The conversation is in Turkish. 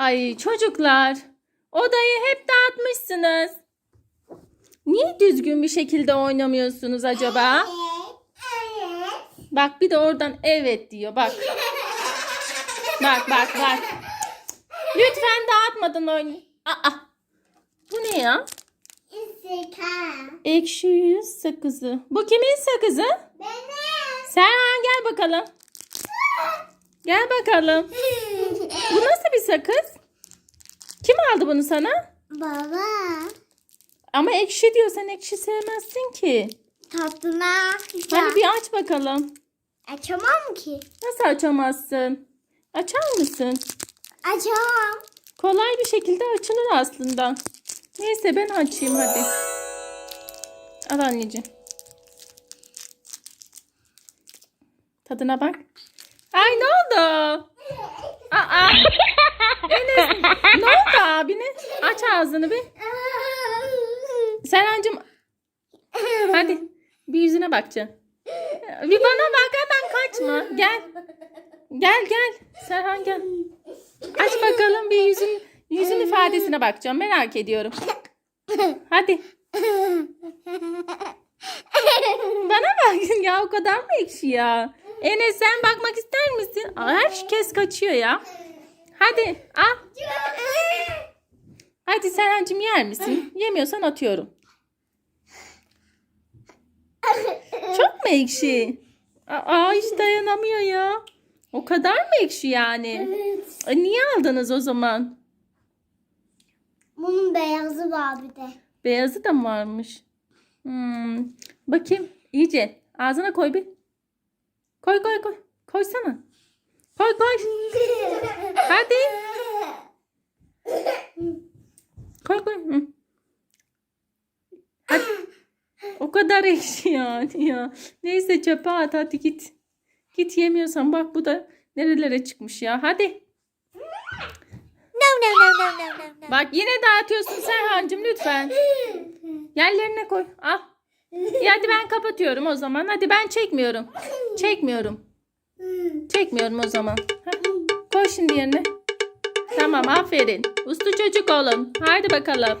Ay çocuklar, odayı hep dağıtmışsınız. Niye düzgün bir şekilde oynamıyorsunuz acaba? Bak bir de oradan evet diyor bak. Bak bak bak. Lütfen dağıtmadan oynayın. Aa, bu ne ya? Ekşi yüz sakızı. Bu kimin sakızı? Serhan gel bakalım. Gel bakalım. Bu nasıl bir sakız? Bunu sana? Baba. Ama ekşi diyor. Sen ekşi sevmezsin ki. Tatlına. Hadi bir aç bakalım. Açamam ki. Nasıl açamazsın? Açar mısın? Açamam. Kolay bir şekilde açılır aslında. Neyse ben açayım hadi. Al anneciğim. Tadına bak. Ay ne oldu? Aa. Enes ne oldu abine? Aç ağzını bir. Serhancığım hadi bir yüzüne bakacaksın. Bir bana bak hemen kaçma. Gel. Gel gel. Serhan gel. Aç bakalım bir yüzün yüzün ifadesine bakacağım. Merak ediyorum. Hadi. Bana bak ya o kadar mı ekşi ya? Enes sen bakmak ister misin? Herkes kaçıyor ya. Hadi al. Hadi Serhan'cığım yer misin? Yemiyorsan atıyorum. Çok mu ekşi? Aa hiç dayanamıyor ya. O kadar mı ekşi yani? E, niye aldınız o zaman? Bunun beyazı var bir de. Beyazı da mı varmış? Hmm. Bakayım iyice. Ağzına koy bir. Koy koy koy. Koysana. Koy koy. Hadi. Koy koy. Hı. Hadi. O kadar ekşi yani ya. Neyse çöpe at hadi git. Git yemiyorsan bak bu da nerelere çıkmış ya. Hadi. No no no no no no. no. Bak yine dağıtıyorsun Serhan'cığım lütfen. Yerlerine koy. Al. İyi, hadi ben kapatıyorum o zaman. Hadi ben çekmiyorum. Çekmiyorum. Çekmiyorum o zaman. Heh, Koy şimdi yerine. Tamam aferin. Uslu çocuk olun. Haydi bakalım.